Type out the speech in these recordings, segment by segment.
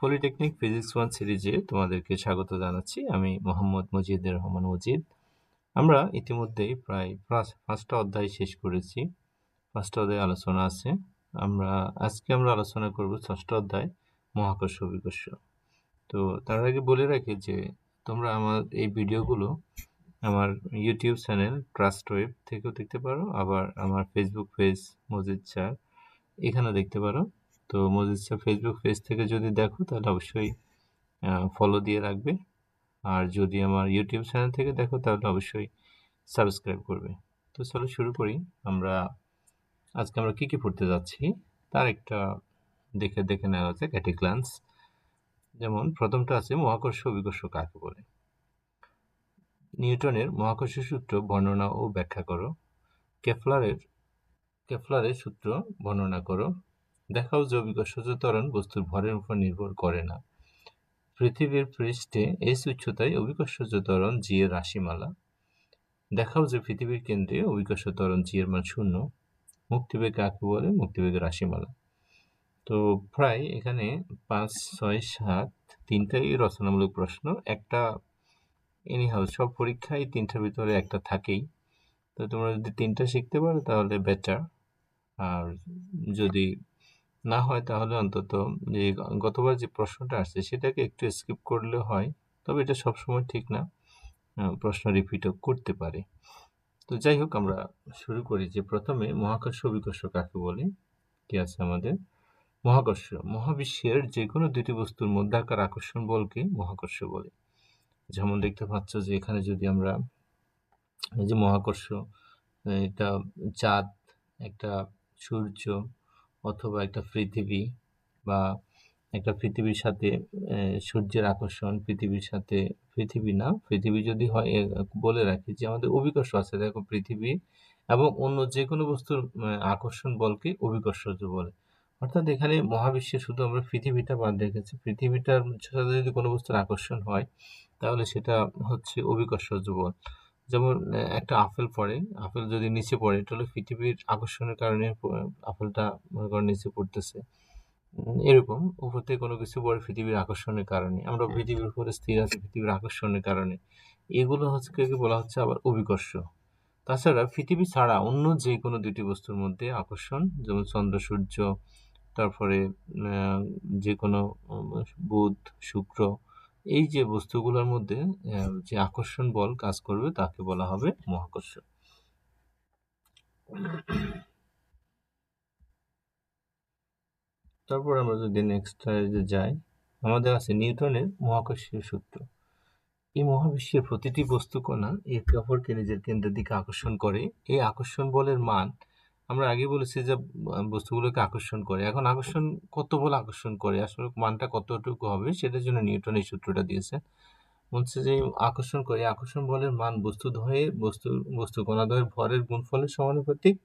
Polytechnic physics one সিরিজে তোমাদেরকে স্বাগত জানাচ্ছি। আমি মোহাম্মদ মজিদুর রহমান মজিদ আমরা ইতিমধ্যেই প্রায় পাঁচটা অধ্যায় শেষ করেছি। পাঁচটা অধ্যায় আলোচনা আছে। আমরা আজকে আমরা আলোচনা করব ষষ্ঠ অধ্যায়, মহাকর্ষ বিকর্ষ। তো তার আগে বলে রাখি যে তোমরা আমার এই ভিডিওগুলো আমার ইউটিউব চ্যানেল ট্রাস্ট ওয়েব থেকেও দেখতে পারো, আবার আমার ফেসবুক পেজ মজিদ স্যার এখানে দেখতে পারো। তো মজিদ স্যার ফেসবুক পেজ থেকে যদি দেখো, তাহলে অবশ্যই ফলো দিয়ে রাখবে। আর যদি আমার ইউটিউব চ্যানেল থেকে দেখো, তাহলে অবশ্যই সাবস্ক্রাইব করবে। তো চলো শুরু করি। আমরা, আজকে আমরা কী কী পড়তে যাচ্ছি, তার একটা দেখে দেখে নেওয়া যাক এটি গ্লান্স যেমন, প্রথমটা আছে, মহাকর্ষ বিকর্ষ কাকে বলে? নিউটনের মহাকর্ষ সূত্র বর্ণনা ও ব্যাখ্যা করো। কেফলারের কেফলারের সূত্র বর্ণনা করো। দেখাও যে বিকর্ষজ ত্বরণ বস্তুর ভরের উপর নির্ভর করে না। পৃথিবীর পৃষ্ঠে এস উচ্চতায় অভিকর্ষজ জি এর রাশিমালা। দেখাও যে পৃথিবীর কেন্দ্রে অভিকর্ষ ত্বরণ জি এর মান শূন্য, মুক্তিবেগ কাকে বলে? মুক্তিবেগের রাশিমালা। তো প্রায় এখানে পাঁচ, ছয়, সাত তিনটাই রচনামূলক প্রশ্ন। একটা এনিহাউ সব পরীক্ষায় তিনটার ভিতরে একটা থাকেই। তো তোমরা যদি তিনটা শিখতে পারো তাহলে বেটার আর যদি না হয় তাহলে অন্তত যে গতবার যে প্রশ্নটা আসছে, সেটাকে একটু স্কিপ করলে হয়। তবে এটা সবসময় ঠিক না। প্রশ্ন রিপিটও করতে পারে। তো যাই হোক, আমরা শুরু করি যে প্রথমে মহাকর্ষ বিকর্ষ কাকে বলে? কি আছে আমাদের? মহাকর্ষ, মহাবিশ্বের যে কোনো দুটি বস্তুর মধ্যাকার আকর্ষণ বলকে মহাকর্ষ বলে। যেমন দেখতে পাচ্ছ যে এখানে যদি আমরা এই যে মহাকর্ষ, এটা চাঁদ, একটা সূর্য অথবা একটা পৃথিবী বা একটা পৃথিবীর সাথে সূর্যের আকর্ষণ, পৃথিবীর সাথে, পৃথিবী না, পৃথিবী যদি হয় বলে রাখি যে আমাদের অভিকর্ষ আছে। দেখো পৃথিবী এবং অন্য যে কোনো বস্তুর আকর্ষণ বলকে অভিকর্ষজ বলে। অর্থাৎ এখানে মহাবিশ্বে শুধু আমরা পৃথিবীটা বাদ রেখেছি পৃথিবীটার সাথে যদি কোনো বস্তুর আকর্ষণ হয়, তাহলে সেটা হচ্ছে অভিকর্ষজ বল। যেমন একটা আপেল পড়ে আপেল যদি নিচে পড়ে তাহলে পৃথিবীর আকর্ষণের কারণে আপেলটা মনে করেন নিচে পড়তেছে। এরকম উপর থেকে কোনো কিছু পড়ে পৃথিবীর আকর্ষণের কারণে। আমরা পৃথিবীর উপরে স্থির আছি পৃথিবীর আকর্ষণের কারণে। এগুলো হচ্ছে বলা হচ্ছে আবার অভিকর্ষ। তাছাড়া পৃথিবী ছাড়া অন্য যে কোনো দুটি বস্তুর মধ্যে আকর্ষণ যেমন চন্দ্র সূর্য তারপরে যে কোনো বুধ শুক্র এই যে বস্তুগুলোর মধ্যে যে আকর্ষণ বল কাজ করবে, তাকে বলা হবে মহাকর্ষ তারপর আমরা যদি নেক্সট যাই, আমাদের আছে নিউটনের মহাকর্ষীয় সূত্র। এই মহাবিশ্বের প্রতিটি বস্তু কণা একে অপরকে নিজের কেন্দ্রের দিকে আকর্ষণ করে। এই আকর্ষণ বলের মান আমরা আগে বলেছি যে বস্তুগুলোকে আকর্ষণ করে। এখন আকর্ষণ, কত বল আকর্ষণ করে? আসলে মানটা কতটুকু হবে সেটার জন্য নিউটন এই সূত্রটা দিয়েছে। বলছে যে, আকর্ষণ করে। আকর্ষণ বলের মান বস্তু ধয়ে, বস্তু বস্তু কণাদ্বয়ের ভরের গুণফলের সমানুপাতিক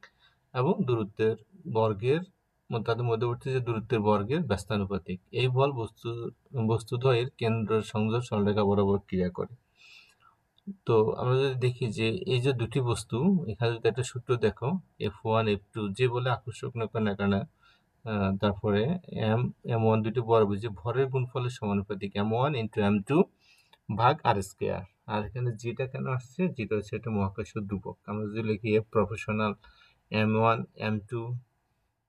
এবং দূরত্বের বর্গের তাদের মধ্যবর্তী যে দূরত্বের বর্গের ব্যস্তানুপাতিক। এই বল বস্তু বস্তুদ্বয়ের কেন্দ্র সংযোগ সরলরেখা বরাবর ক্রিয়া করে। তো আমরা যদি দেখি যে এই যে দুটি বস্তু, এখানে যদি একটা সূত্র দেখো এফ ওয়ান এফ টু যে বলে আকর্ষক না কেন তারপরে এম এম ওয়ান দুটি বড় বুঝি ভরের গুণফলের সমানুপাতিক M one into M two ভাগ আর স্কোয়ার আর এখানে যেটা কেন আসছে? যেটা হচ্ছে একটা মহাকাশ ধ্রুবক। আমরা যদি লিখি F proportional M one M two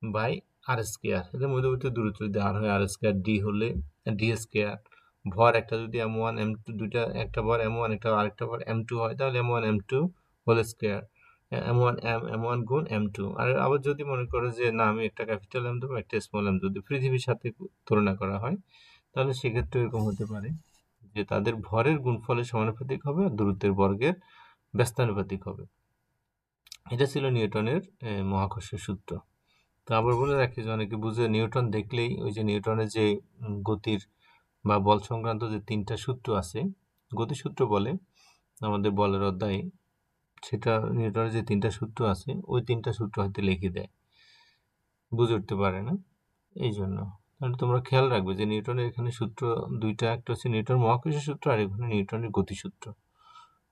by R square এদের মধ্যবর্তী দূরত্ব যদি আর হয় আর স্কোয়ার ডি হলে ডি স্কোয়ার ভর একটা যদি এম ওয়ান এম টু দুইটা, একটা ভর এম ওয়ান একটা আরেকটা ভর এম টু হয়, তাহলে M one M two whole square M one M M one গুণ এম টু আর আবার যদি মনে করো যে, না, আমি একটা ক্যাপিটাল এম দেবো, একটা স্মল এম যদি পৃথিবীর সাথে তুলনা করা হয়, তাহলে সেক্ষেত্রে এরকম হতে পারে যে, তাদের ভরের গুণফলের সমানুপাতিক হবে আর দূরত্বের বর্গের ব্যস্তানুপাতিক হবে। এটা ছিল নিউটনের মহাকর্ষের সূত্র। তো আবার বলে রাখি যে, অনেকে বুঝে নিউটন দেখলেই ওই যে নিউটনের যে গতির বা বল সংক্রান্ত যে তিনটা সূত্র আছে, গতিসূত্র বলে আমাদের বলের অধ্যায়ে সেটা নিউটনের যে তিনটা সূত্র আছে, ওই তিনটা সূত্র হয়তো লিখে দেয়। বুঝে উঠতে পারে না? এই জন্য। তাহলে তোমরা খেয়াল রাখবে যে নিউটনের এখানে সূত্র দুইটা, একটা হচ্ছে নিউটন মহাকাশের সূত্র আর এখানে নিউটনের গতিসূত্র।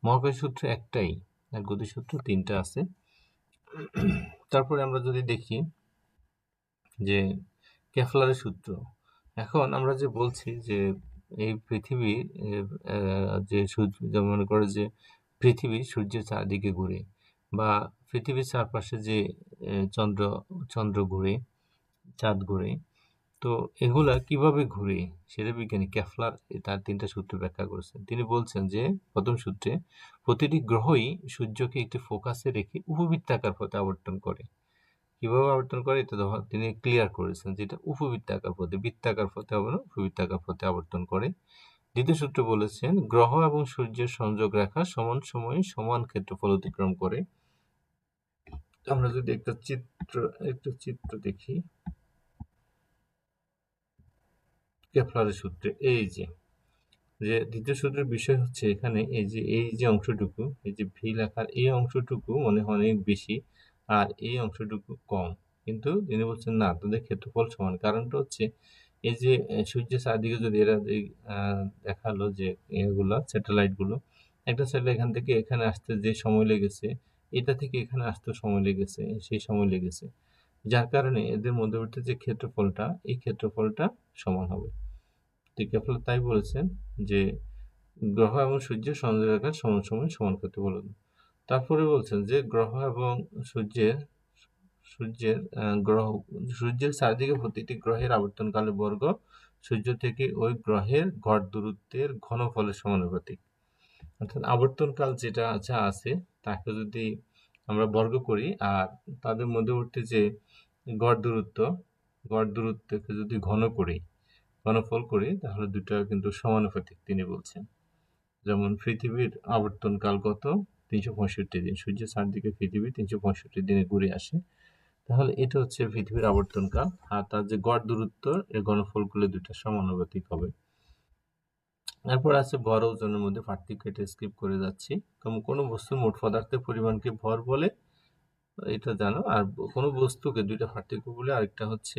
মহাকাশ সূত্র একটাই আর গতিসূত্র তিনটা আছে। তারপরে আমরা যদি দেখি যে ক্যাফলারের সূত্র এখন আমরা যে বলছি যে এই আহ, যে সূর্য যেমন মনে করো যে পৃথিবী সূর্যের চারদিকে ঘুরে বা পৃথিবীর চারপাশে যে চন্দ্র চন্দ্র ঘুরে চাঁদ ঘুরে তো এগুলা কীভাবে ঘুরে? সেটা বিজ্ঞানী ক্যাফলার তার তিনটা সূত্র ব্যাখ্যা করেছেন। তিনি বলছেন যে প্রথম সূত্রে প্রতিটি গ্রহই সূর্যকে একটি ফোকাসে রেখে উপবৃত্তাকার পথে আবর্তন করে। কীভাবে আবর্তন করে, এটা তিনি ক্লিয়ার করেছেন যেটা উপবৃত্তাকার পথে, বৃত্তাকার পথে হবে না, উপবৃত্তাকার পথে আবর্তন করে। দ্বিতীয় সূত্র বলেছেন, গ্রহ এবং সূর্যের সংযোগ রেখা সমান সময়ে সমান ক্ষেত্রফল অতিক্রম করে। আমরা যদি একটা চিত্র একটা চিত্র দেখি। কেপলারের সূত্রে, এই যে যে দ্বিতীয় সূত্রের বিষয় হচ্ছে এখানে, এই যে এই যে অংশটুকু, এই যে ভি লেখার এই অংশটুকু মনে হয় অনেক বেশি। আর এই অংশটুকু কম। কিন্তু তিনি বলছেন, না, তাদের ক্ষেত্রফল সমান। কারণটা হচ্ছে, এই যে সূর্যের চারদিকে যদি এরা দেখাল যে, এগুলো, স্যাটেলাইটগুলো, একটা স্যাটেলাইট এখান থেকে এখানে আসতে যে সময় লেগেছে, এটা থেকে এখানে আসতে সময় লেগেছে, সেই সময় লেগেছে। যার কারণে এদের মধ্যবর্তী যে ক্ষেত্রফলটা, এই ক্ষেত্রফলটা সমান হবে। কেপলার তাই বলেছেন যে, গ্রহ এবং সূর্যের সংযোগের সমান সময় সমান করতে বলুন তারপরে বলছেন যে গ্রহ এবং সূর্যের সূর্যের গ্রহ, সূর্যের চারিদিকে প্রতিটি গ্রহের আবর্তনকালে বর্গ, সূর্য থেকে ওই গ্রহের গড় দূরত্বের ঘনফলের সমানুপাতিক। অর্থাৎ আবর্তনকাল যেটা যা আছে, তাকে যদি আমরা বর্গ করি আর তাদের মধ্যবর্তী যে গড় দূরত্ব গড় দূরত্বকে যদি ঘন করি, ঘনফল করি, তাহলে দুটো কিন্তু সমানুপাতিক তিনি বলছেন। যেমন পৃথিবীর আবর্তনকাল কত তিনশো পঁয়ষট্টি দিন। সূর্যের চারদিকে পৃথিবী তিনশো পঁয়ষট্টি দিনে ঘুরে আসে। তাহলে এটা হচ্ছে পৃথিবীর আবর্তনকাল। আর তার যে গড় দূরত্ব, এর ঘনফলগুলো দুটো সমানুপাতিক হবে। এরপর আছে ভর ওজনের মধ্যে পার্থক্য এটা স্কিপ করে যাচ্ছি। কোনো বস্তুর মোট পদার্থের পরিমাণকে ভর বলে, এটা জানো। আর কোনো বস্তুকে দুইটা পার্থক্য বলে, আরেকটা হচ্ছে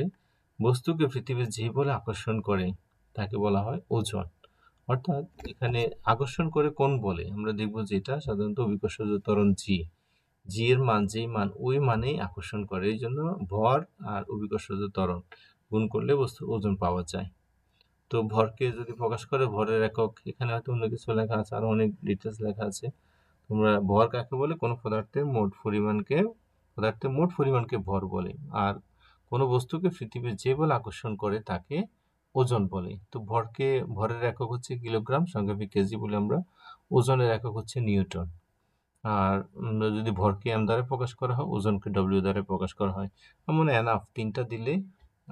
বস্তুকে পৃথিবীর যে বলে আকর্ষণ করে, তাকে বলা হয় ওজন। অর্থাৎ এখানে আকর্ষণ করে কোন বলে? আমরা দেখব যেটা সাধারণত অভিকর্ষজ ত্বরণ জি জি এর মান, যেই মান, ওই মানেই আকর্ষণ করে। এই জন্য ভর আর অভিকর্ষজ ত্বরণ গুণ করলে বস্তুর ওজন পাওয়া যায়। তো ভরকে যদি প্রকাশ করে, ভরের একক, এখানে হয়তো অন্য কিছু লেখা আছে আরও অনেক ডিটেলস লেখা আছে। তোমরা ভর কাকে বলে? কোনো পদার্থের মোট পরিমাণকে, পদার্থের মোট পরিমাণকে ভর বলে। আর কোনো বস্তুকে পৃথিবীর যে বল আকর্ষণ করে, তাকে ওজন বলে। তো ভরকে, ভরের একক হচ্ছে কিলোগ্রাম সংক্ষেপে কেজি বলে আমরা। ওজনের একক হচ্ছে নিউটন। আর যদি ভরকে এম দ্বারা প্রকাশ করা হয়, ওজনকে ডব্লিউ দ্বারা প্রকাশ করা হয়। এমন এনাফ তিনটা দিলে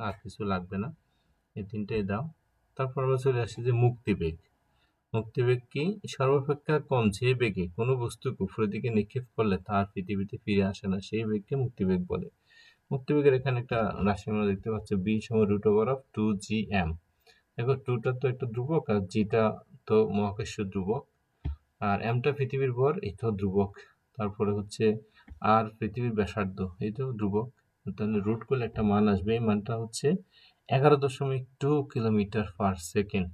আর কিছু লাগবে না। এই তিনটাই দাও। তারপর আমরা চলে আসি যে মুক্তিবেগ মুক্তিবেগ কি? সর্বাপেক্ষা কম যে বেগে কোনো বস্তুকে উপরের দিকে নিক্ষেপ করলে তার পৃথিবীতে ফিরে আসে না, সেই বেগকে মুক্তিবেগ বলে। মুক্তিবেগের এখানে একটা রাশিমালা দেখতে পাচ্ছি। বি সময় root over of two G M দেখো টুটা তো একটা ধ্রুবক আর জিটা তো মহাকাশ ধ্রুবক। আর এমটা পৃথিবীর ভর তো ধ্রুবক। তারপরে হচ্ছে আর পৃথিবীর ব্যাসার্ধ, এই তো ধ্রুবক। তাহলে রুট করলে একটা মান আসবে, এই মানটা হচ্ছে এগারো দশমিক টু কিলোমিটার পার সেকেন্ড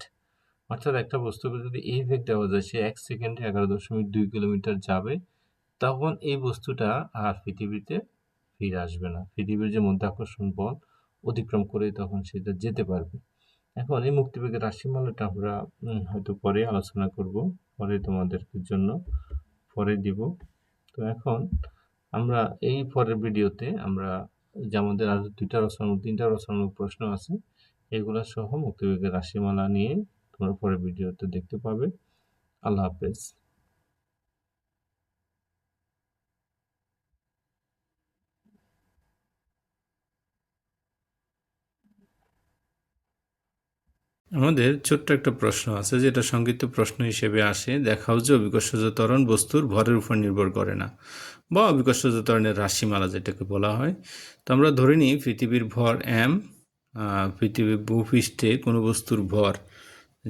অর্থাৎ একটা বস্তুকে যদি এই বেগ দেওয়া যায়, সে এক সেকেন্ডে এগারো দশমিক দুই কিলোমিটার যাবে, তখন এই বস্তুটা আর পৃথিবীতে ফিরে আসবে না। পৃথিবীর যে মধ্যাকর্ষণ বল অতিক্রম করে তখন সেটা যেতে পারবে। এখন এই মুক্তিবেগের রাশিমালাটা আমরা হয়তো পরে আলোচনা করব, পরে তোমাদের জন্য পরে দিব। তো এখন আমরা এই পরের ভিডিওতে আমরা যে আমাদের আরও দুইটা রচনা তিনটা রচনামূলক প্রশ্ন আছে, এগুলো সহ মুক্তিবেগের রাশিমালা নিয়ে তোমরা পরের ভিডিওতে দেখতে পাবে। আল্লাহ হাফেজ। আমাদের ছোট্ট একটা প্রশ্ন আছে, যেটা সংক্ষিপ্ত প্রশ্ন হিসেবে আসে। দেখাও যে অভিকর্ষজ ত্বরণ বস্তুর ভরের উপর নির্ভর করে না বা অভিকর্ষজ ত্বরণের রাশিমালা যেটাকে বলা হয়। তো আমরা ধরে নিই পৃথিবীর ভর এম পৃথিবীর ভূপৃষ্ঠে কোনো বস্তুর ভর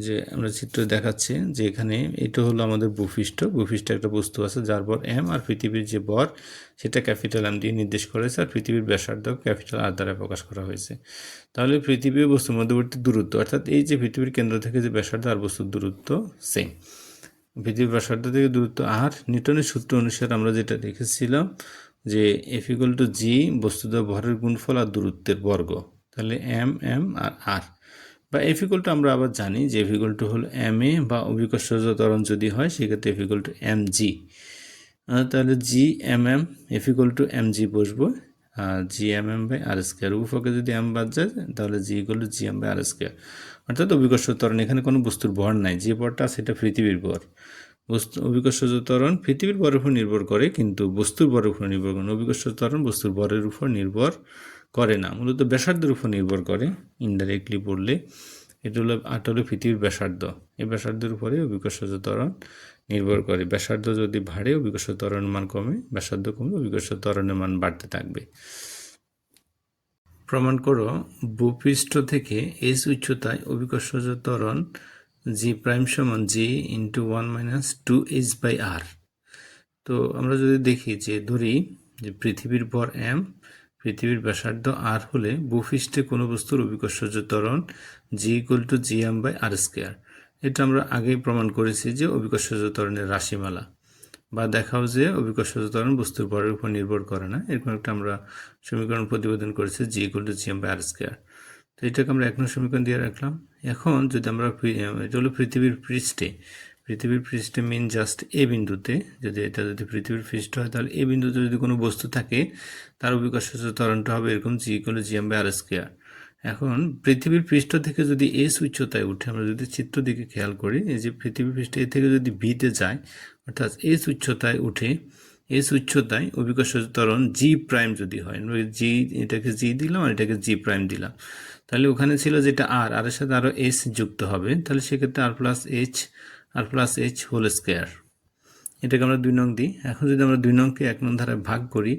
যে আমরা চিত্র দেখাচ্ছি যে এখানে এটা হলো আমাদের ভূপৃষ্ঠ। ভূপৃষ্ঠে একটা বস্তু আছে যার বর এম আর পৃথিবীর যে বর, সেটা ক্যাপিটাল এম দিয়ে নির্দেশ করেছে আর পৃথিবীর ব্যাসার্ধ ক্যাপিটাল আর দ্বারা প্রকাশ করা হয়েছে। তাহলে পৃথিবী বস্তুর মধ্যবর্তী দূরত্ব, অর্থাৎ এই যে পৃথিবীর কেন্দ্র থেকে যে ব্যাসার্ধ আর বস্তুর দূরত্ব সেম পৃথিবীর ব্যাসার্ধ থেকে দূরত্ব আর নিউটনের সূত্র অনুসারে আমরা যেটা দেখেছিলাম যে এফ ইকুয়াল টু জি বস্তুত ভরের গুণফল আর দূরত্বের বর্গ। তাহলে এম এম আর আর বা এফিকল টু আমরা আবার জানি যে এফিকল টু হলো এম এ বা অভিকর্ষজ ত্বরণ যদি হয়, সেক্ষেত্রে এফিকল টু এম জি তাহলে G M M equal two M G বসবো। আর G M M by R square উপফকে যদি এম বাদ যায়, তাহলে G equal to G M by R square অর্থাৎ অভিকর্ষ ত্বরণ, এখানে কোনো বস্তুর ভর নাই। যে ভরটা, সেটা পৃথিবীর ভর। বস্তু অভিকর্ষজ ত্বরণ পৃথিবীর ভরের উপর নির্ভর করে, কিন্তু বস্তুর ভরের উপর নির্ভর করে অভিকর্ষ ত্বরণ বস্তুর ভরের উপর নির্ভর করে না। মূলত ব্যাসার্ধের উপর নির্ভর করে ইনডাইরেক্টলি পড়লে। এটা হলো আটা হলো পৃথিবীর ব্যাসার্ধ। এই ব্যাসার্ধের উপরে অভিকর্ষজ ত্বরণ নির্ভর করে। ব্যাসার্ধ যদি বাড়ে অভিকর্ষ ত্বরণের মান কমে, ব্যাসার্ধ কমে অভিকর্ষ ত্বরণের মান বাড়তে থাকবে। প্রমাণ করো, ভূপৃষ্ঠ থেকে এস উচ্চতায় অভিকর্ষজ ত্বরণ জি প্রাইম সমান G into one minus two H by R তো আমরা যদি দেখি যে, ধরি যে পৃথিবীর ভর এম পৃথিবীর ব্যাসার্ধ আর হলে ভূপৃষ্ঠে কোনো বস্তুর অভিকর্ষজ ত্বরণ G equal to G M by R square এটা আমরা আগেই প্রমাণ করেছি যে অভিকর্ষজ ত্বরণের রাশিমালা। বা দেখাও যে অভিকর্ষজ ত্বরণ বস্তুর ভরের উপর নির্ভর করে না। এরকম একটা আমরা সমীকরণ প্রতিবেদন করেছি G equal to G M by R square তো এটাকে আমরা নম্বর সমীকরণ দিয়ে রাখলাম। এখন যদি আমরা এটা হলো পৃথিবীর পৃষ্ঠে পৃথিবীর পৃষ্ঠে মেন জাস্ট এ বিন্দুতে, যদি এটা যদি পৃথিবীর পৃষ্ঠ হয়, তাহলে এ বিন্দুতে যদি কোনো বস্তু থাকে, তার অভিকর্ষজ ত্বরণটা হবে এরকম G equal G M by R square এখন পৃথিবীর পৃষ্ঠ থেকে যদি এস উচ্চতায় উঠে, আমরা যদি চিত্র দিকে খেয়াল করি, এই যে পৃথিবীর পৃষ্ঠে এ থেকে যদি বিতে যায়, অর্থাৎ এস উচ্চতায় উঠে এস উচ্চতায় অভিকর্ষজ ত্বরণ জি প্রাইম যদি হয় জি এটাকে জি দিলাম আর এটাকে জি প্রাইম দিলাম। তাহলে ওখানে ছিল যেটা আর আর এর সাথে আরও এস যুক্ত হবে, তাহলে সেক্ষেত্রে R plus H R plus H whole square এটাকে আমরা দুই নং দিই। এখন যদি আমরা দুই নংকে এক নং ধারায় ভাগ করি,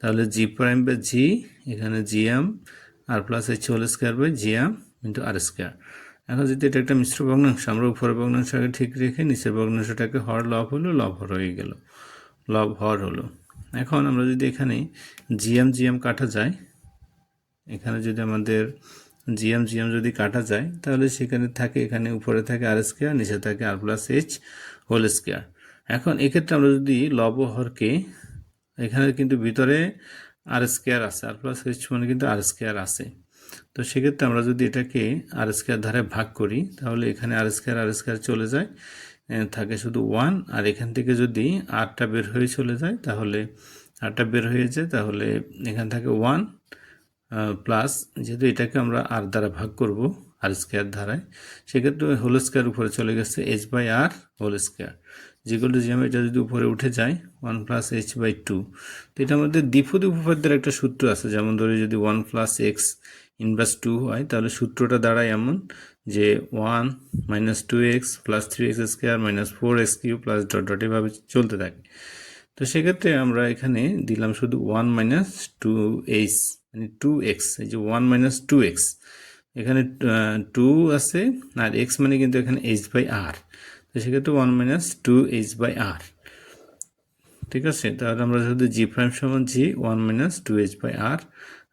তাহলে জি প্রাইম বাই জি এখানে G M R plus H whole square by G M into R square এখন যদি এটা একটা মিশ্র ভগ্নাংশ, আমরা উপরের ভগ্নাংশটাকে ঠিক রেখে নিচের ভগ্নাংশটাকে হর লব হলো লব হর হয়ে গেল। লব হর হলো। এখন আমরা যদি এখানে জিএম জিএম কাটা যায়, এখানে যদি আমাদের জিএম জিএম যদি কাটা যায়, তাহলে সেখানে থাকে, এখানে উপরে থাকে আর স্কোয়ার নিচে থাকে R plus H whole square এখন এক্ষেত্রে আমরা যদি লব হরকে, এখানে কিন্তু ভিতরে আর স্কোয়ার আছে আর প্লাস এইচ মানে কিন্তু আর স্কোয়ার আছে। তো সেক্ষেত্রে আমরা যদি এটাকে আর স্কোয়ার ধারে ভাগ করি, তাহলে এখানে আর স্কোয়ার আর স্কোয়ার চলে যায় থাকে শুধু ওয়ান আর এখান থেকে যদি আটটা বের হয়ে চলে যায়, তাহলে আটটা বের হয়ে যায়, তাহলে এখান থেকে ওয়ান প্লাস যেহেতু এটাকে আমরা আর দ্বারা ভাগ করব আর স্কোয়ার ধারায়, সেক্ষেত্রে হোল স্কোয়ার উপরে চলে গেছে H by R whole square যেগুলো যে এটা যদি উপরে উঠে যায় one plus H by two তো এটার মধ্যে দ্বিপদী উপপাদ্যের একটা সূত্র আছে। যেমন ধরে যদি one plus X inverse two হয়, তাহলে সূত্রটা দাঁড়ায় এমন যে one minus two X plus three X square minus four X cube plus dot dot এভাবে চলতে থাকে। তো সেক্ষেত্রে আমরা এখানে দিলাম শুধু ওয়ান মাইনাস টু এইচ মানে টু এক্স এই যে ওয়ান মাইনাস টু এক্স এখানে টু আছে, আর এক্স মানে কিন্তু এখানে এইচ বাই আর তো সেক্ষেত্রে one minus two H by R ঠিক আছে? তাহলে আমরা শুধু জি প্রাইম সমান G one minus two H by R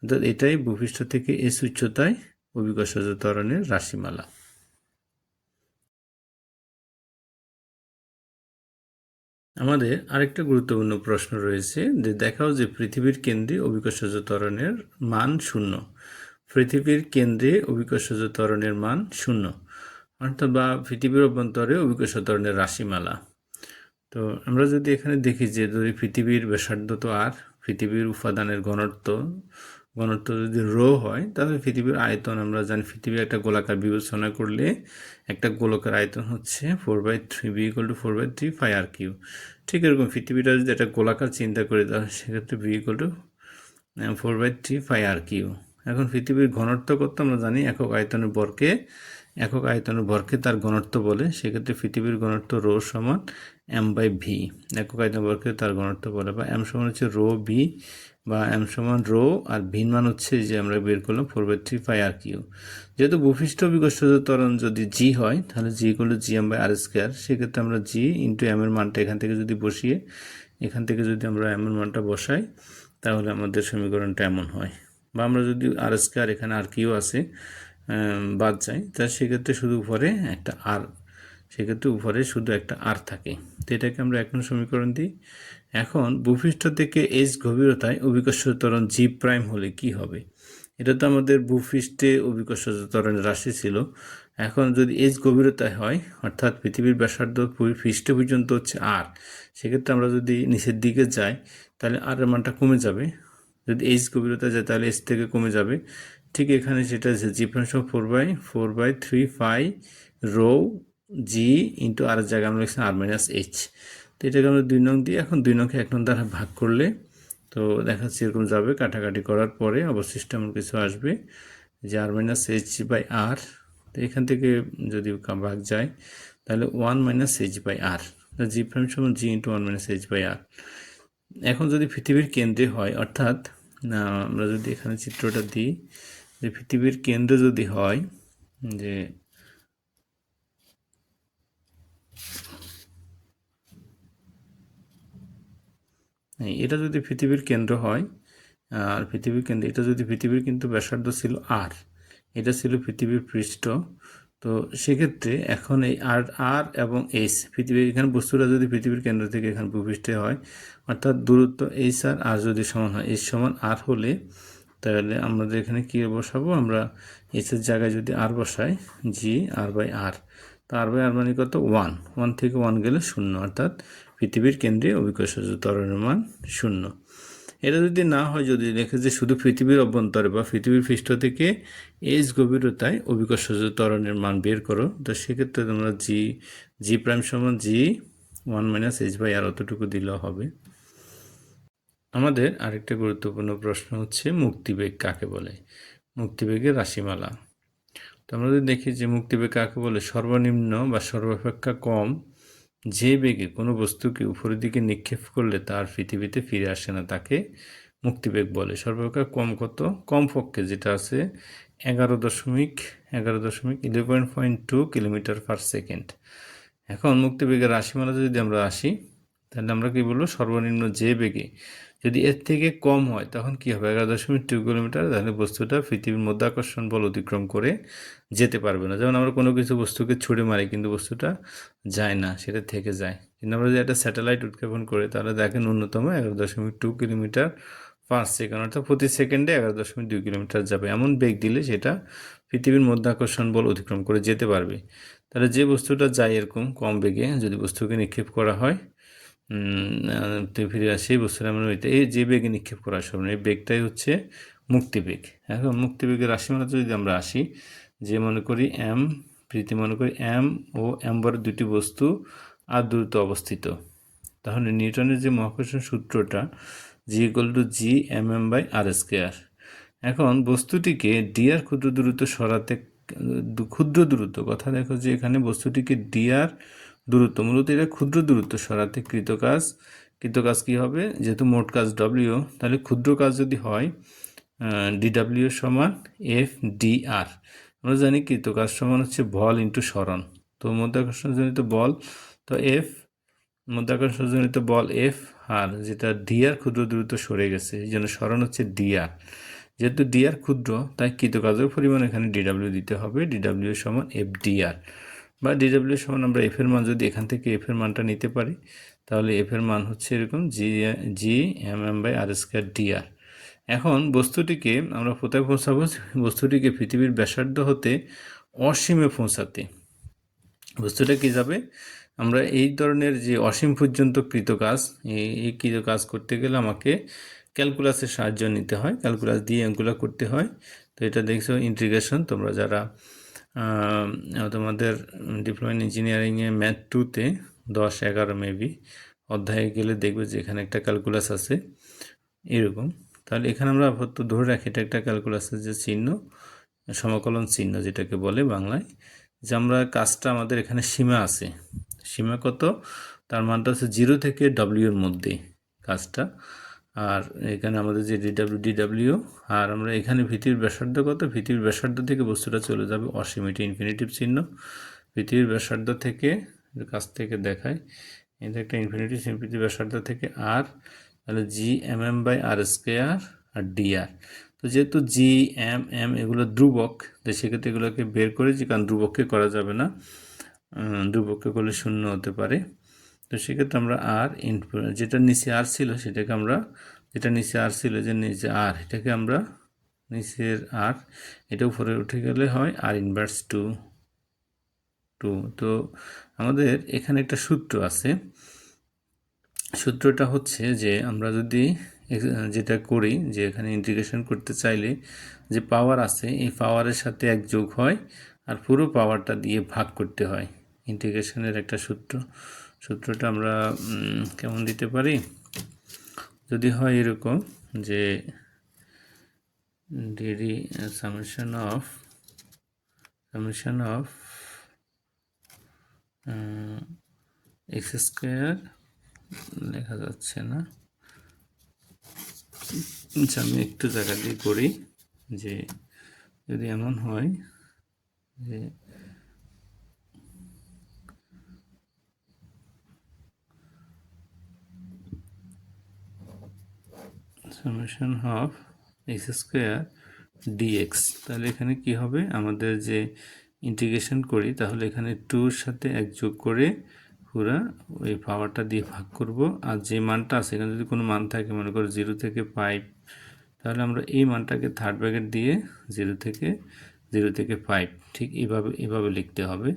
অর্থাৎ এটাই ভূপৃষ্ঠ থেকে এস উচ্চতায় অভিকর্ষজ ত্বরণের রাশিমালা। আমাদের আরেকটা গুরুত্বপূর্ণ প্রশ্ন রয়েছে যে দেখাও যে পৃথিবীর কেন্দ্রে অভিকর্ষজ ত্বরণের মান শূন্য। পৃথিবীর কেন্দ্রে অভিকর্ষজ ত্বরণের মান শূন্য। অর্থাৎ বা পৃথিবীর অভ্যন্তরে অভিকর্ষ ত্বরণের রাশিমালা। তো আমরা যদি এখানে দেখি যে যদি পৃথিবীর ব্যাসার্ধ তো আর, পৃথিবীর উপাদানের ঘনত্ব ঘনত্ব যদি রো হয় তাহলে পৃথিবীর আয়তন, আমরা জানি পৃথিবীর একটা গোলাকার বিবেচনা করলে একটা গোলকের আয়তন হচ্ছে four by three V equal to four by three pi R cube ঠিক এরকম পৃথিবীটা যদি একটা গোলাকার চিন্তা করি, তাহলে সেক্ষেত্রে V equal to four by three pi R cube এখন পৃথিবীর ঘনত্ব কত আমরা জানি একক আয়তনের বরকে একক আয়তনের ভরকে তার ঘনত্ব বলে, সেক্ষেত্রে পৃথিবীর ঘনত্ব রো সমান এম বাই ভি একক আয়তন ভরকে তার ঘনত্ব বলে, বা এম সমান হচ্ছে রো বি বা এম সমান রো আর ভিন মান হচ্ছে যে আমরা বের করলাম four by three pi R cube যেহেতু ভূপৃষ্ঠ বিকর্ষজ ত্বরণ যদি জি হয়, তাহলে জি করলে G M by R square সেক্ষেত্রে আমরা জি ইন্টু এম এর মানটা এখান থেকে যদি বসিয়ে, এখান থেকে যদি আমরা এম এর মানটা বসাই, তাহলে আমাদের সমীকরণটা এমন হয়। বা আমরা যদি আর স্কোয়ার এখানে আর কিউ আছে বাদ যায় তা সেক্ষেত্রে শুধু উপরে একটা আর সেক্ষেত্রে উপরে শুধু একটা আর থাকে। তো এটাকে আমরা নম্বর সমীকরণ দিই। এখন ভূপৃষ্ঠ থেকে এইচ গভীরতায় অভিকর্ষ ত্বরণ জি প্রাইম হলে কি হবে? এটা তো আমাদের ভূপৃষ্ঠে অভিকর্ষজ ত্বরণের রাশি ছিল। এখন যদি এইচ গভীরতায় হয়, অর্থাৎ পৃথিবীর ব্যাসার্ধ পৃষ্ঠ পর্যন্ত হচ্ছে আর সেক্ষেত্রে আমরা যদি নিচের দিকে যাই, তাহলে আর মানটা কমে যাবে। যদি এইচ গভীরতা যায় তাহলে এস থেকে কমে যাবে। ঠিক এখানে সেটা আছে G প্রাংশ four by four by three pi rho G into R জায়গায় আমরা লিখছি আর মাইনাস এইচ। তো এটাকে আমরা দুই নং দিয়ে এখন দুই নংকে এক নং দ্বারা ভাগ করলে তো দেখা যাচ্ছে এরকম যাবে। কাটাকাটি করার পরে অবশিষ্ট এমন কিছু আসবে যে R minus H by R তো এখান থেকে যদি ভাগ যায়, তাহলে one minus H by R G prime সমান G into one minus H by R এখন যদি পৃথিবীর কেন্দ্রে হয়, অর্থাৎ আমরা যদি এখানে চিত্রটা দিই, যে পৃথিবীর কেন্দ্র যদি হয়, যে এটা যদি পৃথিবীর কেন্দ্র হয়, আর পৃথিবীর কেন্দ্র, এটা যদি পৃথিবীর কিন্তু ব্যাসার্ধ ছিল আর এটা ছিল পৃথিবীর পৃষ্ঠ, তো সেক্ষেত্রে এখন এই আর আর এবং এইচ পৃথিবীর, এখানে বস্তুটা যদি পৃথিবীর কেন্দ্র থেকে এখানে ভূপৃষ্ঠে হয়, অর্থাৎ দূরত্ব এইচ আর আর যদি সমান হয় এইচ সমান আর হলে তাহলে আমাদের এখানে কী বসাবো? আমরা এইচের জায়গায় যদি আর বসাই জি আর বাই আর তো আর বাই আর মানে কত? ওয়ান ওয়ান থেকে ওয়ান গেলে শূন্য, অর্থাৎ পৃথিবীর কেন্দ্রে অভিকর্ষজ ত্বরণের মান শূন্য। এটা যদি না হয়, যদি লেখে যে শুধু পৃথিবীর অভ্যন্তরে বা পৃথিবীর পৃষ্ঠ থেকে এইচ গভীরতায় অভিকর্ষজ ত্বরণের মান বের করো, তো সেক্ষেত্রে তোমরা জি জি প্রাইম সমান G one minus H by R অতটুকু দিলেও হবে। আমাদের আরেকটা গুরুত্বপূর্ণ প্রশ্ন হচ্ছে, মুক্তিবেগ কাকে বলে? মুক্তিবেগের রাশিমালা। তো আমরা যদি দেখি যে মুক্তিবেগ কাকে বলে, সর্বনিম্ন বা সর্বাপেক্ষা কম যে বেগে কোনো বস্তুকে উপরের দিকে নিক্ষেপ করলে তার পৃথিবীতে ফিরে আসে না, তাকে মুক্তিবেগ বলে। সর্বাপেক্ষা কম কত? কম পক্ষে যেটা আছে এগারো দশমিক এগারো দশমিক eleven point two kilometre per second. এখন মুক্তিবেগের রাশিমালা যদি আমরা আসি, তাহলে আমরা কি বলব? সর্বনিম্ন যে বেগে যদি এর থেকে কম হয়, তখন কি হবে? এগারো দশমিক টু কিলোমিটার, তাহলে বস্তুটা পৃথিবীর মধ্যাকর্ষণ বল অতিক্রম করে যেতে পারবে না। যেমন আমরা কোনো কিছু বস্তুকে ছুড়ে মারি, কিন্তু বস্তুটা যায় না, সেটা থেকে যায়। কিন্তু আমরা যদি একটা স্যাটেলাইট উৎক্ষেপণ করে, তাহলে দেখেন ন্যূনতম এগারো দশমিক টু কিলোমিটার পার সেকেন্ড, অর্থাৎ প্রতি সেকেন্ডে এগারো দশমিক দুই কিলোমিটার যাবে। এমন বেগ দিলে সেটা পৃথিবীর মধ্যাকর্ষণ বল অতিক্রম করে যেতে পারবে। তাহলে যে বস্তুটা যায় এরকম কম বেগে যদি বস্তুকে নিক্ষেপ করা হয় ফিরে আসে আমরা ওইটা এই যে বেগে নিক্ষেপ করা সম্ভব এই বেগটাই হচ্ছে মুক্তিবেগ এখন মুক্তিবেগের রাশিমালাতে যদি আমরা আসি, যে মনে করি এম প্রীতি মনে করি এম ও এম বড় দুটি বস্তু আর দ্রুত অবস্থিত। তাহলে নিউটনের যে মহাকর্ষণ সূত্রটা G equal to G M M by R square এখন বস্তুটিকে ডিআর ক্ষুদ্র দূরত্ব সরাতে, ক্ষুদ্র দূরত্ব, কথা দেখো যে এখানে বস্তুটিকে ডিআর দূরত্ব, মূলত এটা ক্ষুদ্র দূরত্ব সরাতে কৃত কাজ। কৃত কাজ কী হবে? যেহেতু মোট কাজ ডব্লিউ তাহলে ক্ষুদ্র কাজ যদি হয় ডিডাব্লিউ সমান এফ ডি আর আমরা জানি কৃত কাজ সমান হচ্ছে বল ইন্টু সরণ। তো মধ্যাকর্ষণজনিত বল, তো এফ মধ্যাকর্ষণজনিত বল এফ আর যেটা ডিআর ক্ষুদ্র দূরত্ব সরে গেছে, এই জন্য সরণ হচ্ছে ডিআর যেহেতু ডিআর ক্ষুদ্র, তাই কৃতকাজের পরিমাণ এখানে ডিডাব্লিউ দিতে হবে ডিডাব্লিউ সমান এফ ডিআর বা ডিডাব্লিউ সমান আমরা এফের মান যদি এখান থেকে এফের মানটা নিতে পারি, তাহলে এফের মান হচ্ছে এরকম G G M M by R square D R এখন বস্তুটিকে আমরা কোথায় পৌঁছাবো? বস্তুটিকে পৃথিবীর ব্যাসার্ধ হতে অসীমে পৌঁছাতে। বস্তুটা কী যাবে? আমরা এই ধরনের যে অসীম পর্যন্ত কৃত কাজ এই কৃত কাজ করতে গেলে আমাকে ক্যালকুলাসের সাহায্য নিতে হয়। ক্যালকুলাস দিয়ে এগুলো করতে হয়। তো এটা দেখছ ইন্টিগ্রেশন তোমরা যারা তোমাদের ডিপ্লোমা ইঞ্জিনিয়ারিংয়ে ম্যাথ টুতে দশ এগারো মেবি অধ্যায়ে গেলে দেখবে যে এখানে একটা ক্যালকুলাস আছে। এরকম। তাহলে এখানে আমরা আপাতত ধরে রাখি, এটা একটা ক্যালকুলাসের যে চিহ্ন, সমকলন চিহ্ন যেটাকে বলে বাংলায়, যে আমরা কাজটা আমাদের এখানে সীমা আছে। সীমা কত? তার মানটা হচ্ছে জিরো থেকে ডব্লিউ এর মধ্যে কাজটা। আর এখানে আমাদের যে ডিডাব্লিউ ডিডাব্লিউ আর আমরা এখানে পৃথিবীর ব্যাসার্ধ কত? পৃথিবীর ব্যাসার্ধ থেকে বস্তুটা চলে যাবে অসীম এটা ইনফিনিটিভ চিহ্ন। পৃথিবীর ব্যাসার্ধ থেকে কাছ থেকে দেখায় এটা একটা ইনফিনিটিভ চিহ্ন পৃথিবীর ব্যাসার্ধ থেকে আর তাহলে G M M by R square R D R তো যেহেতু জি এম এম এগুলো ধ্রুবক তো সেক্ষেত্রে এগুলোকে বের করেছি, কারণ ধ্রুবককে করা যাবে না। ধ্রুবককে করলে শূন্য হতে পারে। তো সেক্ষেত্রে আমরা আর ইনপুট যেটা নিচে আর ছিল সেটাকে আমরা যেটা নিচে আর ছিল যে নিচে আর এটাকে আমরা নিচের আর এটা উপরে উঠে গেলে হয় আর ইনভার্স টু টু তো আমাদের এখানে একটা সূত্র আছে। সূত্রটা হচ্ছে যে আমরা যদি যেটা করি, যে এখানে ইন্টিগ্রেশন করতে চাইলে যে পাওয়ার আছে, এই পাওয়ারের সাথে এক যোগ হয় আর পুরো পাওয়ারটা দিয়ে ভাগ করতে হয়। ইন্টিগ্রেশনের একটা সূত্র। সূত্রটা আমরা কেমন দিতে পারি? যদি হয় এরকম যে DD summation of summation of X square লেখা যাচ্ছে না। আচ্ছা আমি একটু জায়গা দিয়ে করি যে যদি এমন হয় যে summation of X square D X তাহলে এখানে কি হবে? আমাদের যে ইন্টিগ্রেশন করি, তাহলে এখানে টুর সাথে এক যোগ করে পুরা ওই পাওয়ারটা দিয়ে ভাগ করব। আর যে মানটা আছে, এখানে যদি কোনো মান থাকে, মনে করো জিরো থেকে ফাইভ তাহলে আমরা এই মানটাকে থার্ড ব্র্যাকেট দিয়ে জিরো থেকে জিরো থেকে ফাইভ ঠিক এইভাবে এভাবে লিখতে হবে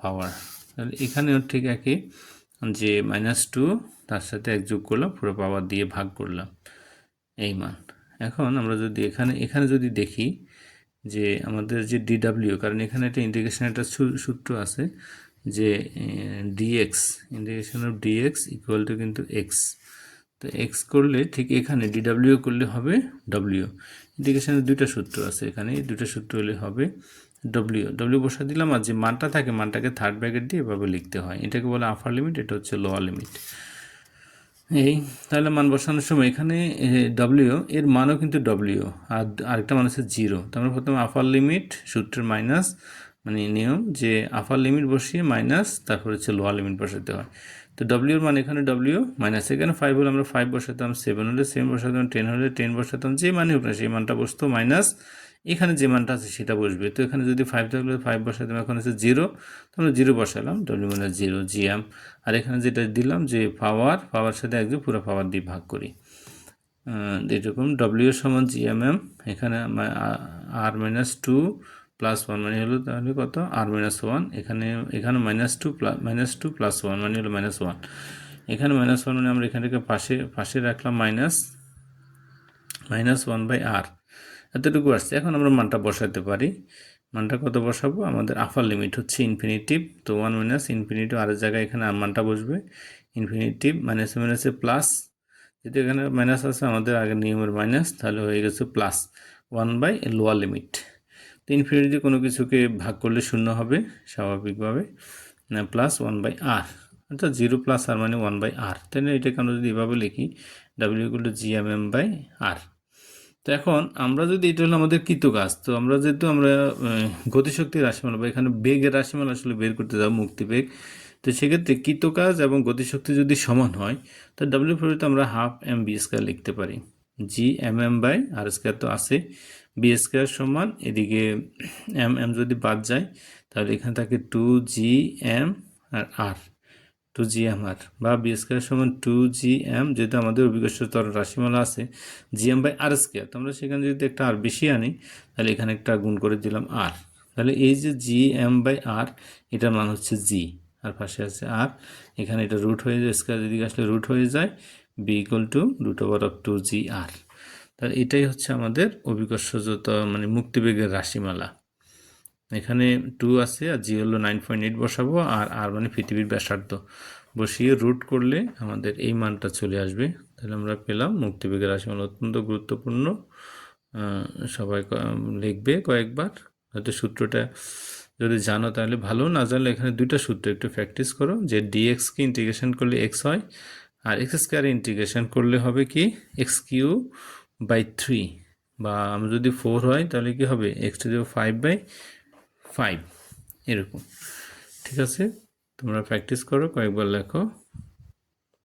পাওয়ার তাহলে এখানেও ঠিক একই, যে মাইনাস টু তার সাথে এক যোগ করলাম, পুরো পাওয়ার দিয়ে ভাগ করলাম। এই মান। এখন আমরা যদি এখানে এখানে যদি দেখি যে আমাদের যে ডিডাব্লিউ কারণ এখানে একটা ইন্টিগ্রেশন একটা সূত্র আছে যে D X integration of D X equal to কিন্তু এক্স তো এক্স করলে ঠিক এখানে ডিডাব্লিউ করলে হবে ডব্লিউ ইন্টিগ্রেশনের দুইটা সূত্র আছে এখানে দুইটা সূত্র হলে হবে ডব্লিউ ডব্লিউ বসা দিলাম আর যে মানটা থাকে, মানটাকে থার্ড ব্র্যাকেট দিয়ে এভাবে লিখতে হয়। এটাকে বলে আফার লিমিট এটা হচ্ছে লোয়ার লিমিট এই, তাহলে মান বসানোর সময় এখানে ডব্লিউ এর মানও কিন্তু ডব্লিউ আর আরেকটা মান হচ্ছে জিরো তো আমরা প্রথমে আপার লিমিট সূত্রের মাইনাস মানে নিয়ম যে আপার লিমিট বসিয়ে মাইনাস তারপর হচ্ছে লোয়ার লিমিট বসাতে হয়। তো ডব্লিউর মান এখানে ডব্লিউ মাইনাস এখানে ফাইভ হলে আমরা ফাইভ বসাতাম সেভেন হলে সেভেন বসাতাম টেন হলে টেন বসাতাম, যে মানে হোক না, সেই মানটা বসতো মাইনাস এখানে যে মানটা আছে সেটা বসবে। তো এখানে যদি ফাইভ থাকলে ফাইভ বসাতাম এখন হচ্ছে জিরো তো আমরা জিরো বসালাম ডব্লিউ মানে জিরো জিএম আর এখানে যেটা দিলাম যে পাওয়ার পাওয়ার সাথে একদম পুরো পাওয়ার দিয়ে ভাগ করি। এরকম ডব্লিউ সমান জিএমএম এখানে R minus two plus one মানে হলো তাহলে কত? আর মাইনাস ওয়ান এখানে এখানে minus two plus minus two plus one মানে হলো মাইনাস ওয়ান এখানে মাইনাস ওয়ান মানে আমরা এখান থেকে পাশে পাশে রাখলাম minus minus one by R এতটুকু আসছে এখন আমরা মানটা বসাতে পারি। মানটা কত বসাবো? আমাদের আফার লিমিট হচ্ছে ইনফিনিটিভ তো ওয়ান মাইনাস ইনফিনিটিভ আর জায়গায় এখানে মানটা বসবে। ইনফিনিটিভ মাইনাসে মাইনাসে প্লাস যদি এখানে মাইনাস আছে, আমাদের আগের নিয়মের মাইনাস তাহলে হয়ে গেছে plus one by lower limit তো ইনফিনিটি কোনো কিছুকে ভাগ করলে শূন্য হবে, স্বাভাবিকভাবে। প্লাস ওয়ান বাই আর অর্থাৎ জিরো প্লাস আর মানে ওয়ান বাই আর তাহলে এটাকে আমরা যদি এভাবে লিখি W equal to G M M by R তো এখন আমরা যদি, এটা হলো আমাদের কৃত কাজ, তো আমরা যেহেতু আমরা গতিশক্তির রাশিমালা বা এখানে বেগের রাশিমালা আসলে বের করতে যাব মুক্তিবেগ তো সেক্ষেত্রে কৃত কাজ এবং গতিশক্তি যদি সমান হয়, তো ডাব্লিউ পরিবর্তে আমরা হাফ এম বি স্কোয়ার লিখতে পারি। G M M by R square তো আছে। বি স্কোয়ার সমান এদিকে এম এম যদি বাদ যায়, তাহলে এখানে থাকে two G M R R two G M R বা বি স্কোয়ার সমান টু জি এম যেহেতু আমাদের অভিজ্ঞতর রাশিমালা আছে G M by R square তো আমরা সেখানে যদি একটা আর বেশি আনি, তাহলে এখানে একটা গুণ করে দিলাম আর তাহলে এই যে জি এম বাই আর এটার মান হচ্ছে জি আর পাশে আছে আর এখানে এটা রুট হয়ে যায় স্কোয়ার যদি আসলে রুট হয়ে যায় V equal to root over of two G R তাহলে এটাই হচ্ছে আমাদের অভিকর্ষজত মানে মুক্তিবেগের রাশিমালা। এখানে টু আছে, আর জি হলো নাইন পয়েন্ট এইট বসাবো, আর আর মানে পৃথিবীর ব্যাসার্ধ। বসিয়ে রুট করলে আমাদের এই মানটা চলে আসবে। তাহলে আমরা পেলাম মুক্তিবেগের রাশিমালা অত্যন্ত গুরুত্বপূর্ণ। সবাই লিখবে কয়েকবার। হয়তো সূত্রটা যদি জানো তাহলে ভালো, না জানলে এখানে দুইটা সূত্র একটু প্র্যাকটিস করো, যে ডিএক্সকে ইন্টিগ্রেশন করলে এক্স হয়, আর এক্স স্কোয়ার ইন্টিগ্রেশন করলে হবে কি? এক্স কিউ বাই থ্রি বা আমরা যদি ফোর হয় তাহলে কি হবে? X two five by five এরকম। ঠিক আছে? তোমরা প্র্যাকটিস করো কয়েকবার লেখো।